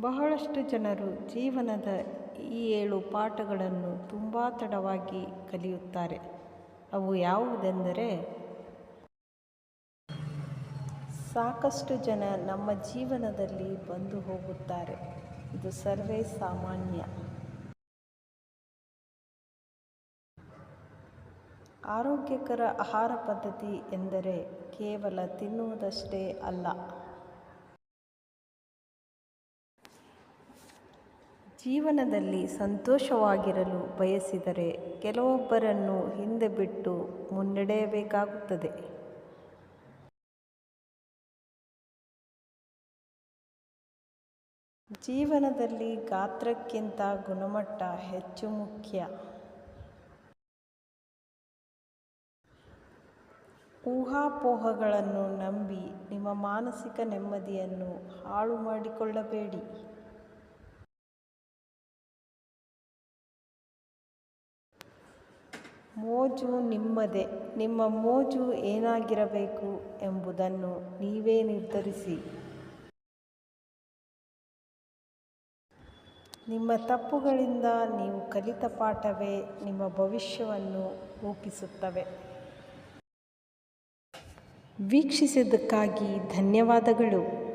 ಬಹಳಷ್ಟು ಜನರು ಜೀವನದ ಈ ಏಳು ಪಾಠಗಳನ್ನು ತುಂಬ ತಡವಾಗಿ ಕಲಿಯುತ್ತಾರೆ. ಅವು ಯಾವುದೆಂದರೆ, ಸಾಕಷ್ಟು ಜನ ನಮ್ಮ ಜೀವನದಲ್ಲಿ ಬಂದು ಹೋಗುತ್ತಾರೆ. ಇದು ಸರ್ವೇ ಸಾಮಾನ್ಯ. ಆರೋಗ್ಯಕರ ಆಹಾರ ಪದ್ಧತಿ ಎಂದರೆ ಕೇವಲ ತಿನ್ನುವುದಷ್ಟೇ ಅಲ್ಲ. ಜೀವನದಲ್ಲಿ ಸಂತೋಷವಾಗಿರಲು ಬಯಸಿದರೆ ಕೆಲವೊಬ್ಬರನ್ನು ಹಿಂದೆ ಬಿಟ್ಟು ಮುನ್ನಡೆಯಬೇಕಾಗುತ್ತದೆ. ಜೀವನದಲ್ಲಿ ಗಾತ್ರಕ್ಕಿಂತ ಗುಣಮಟ್ಟ ಹೆಚ್ಚು ಮುಖ್ಯ. ಊಹಾಪೋಹಗಳನ್ನು ನಂಬಿ ನಿಮ್ಮ ಮಾನಸಿಕ ನೆಮ್ಮದಿಯನ್ನು ಹಾಳು ಮಾಡಿಕೊಳ್ಳಬೇಡಿ ಮೋಜು ನಿಮ್ಮದೇ, ನಿಮ್ಮ ಮೋಜು ಏನಾಗಿರಬೇಕು ಎಂಬುದನ್ನು ನೀವೇ ನಿರ್ಧರಿಸಿ. ನಿಮ್ಮ ತಪ್ಪುಗಳಿಂದ ನೀವು ಕಲಿತ ಪಾಠವೇ ನಿಮ್ಮ ಭವಿಷ್ಯವನ್ನು ರೂಪಿಸುತ್ತವೆ. ವೀಕ್ಷಿಸಿದ್ದಕ್ಕಾಗಿ ಧನ್ಯವಾದಗಳು.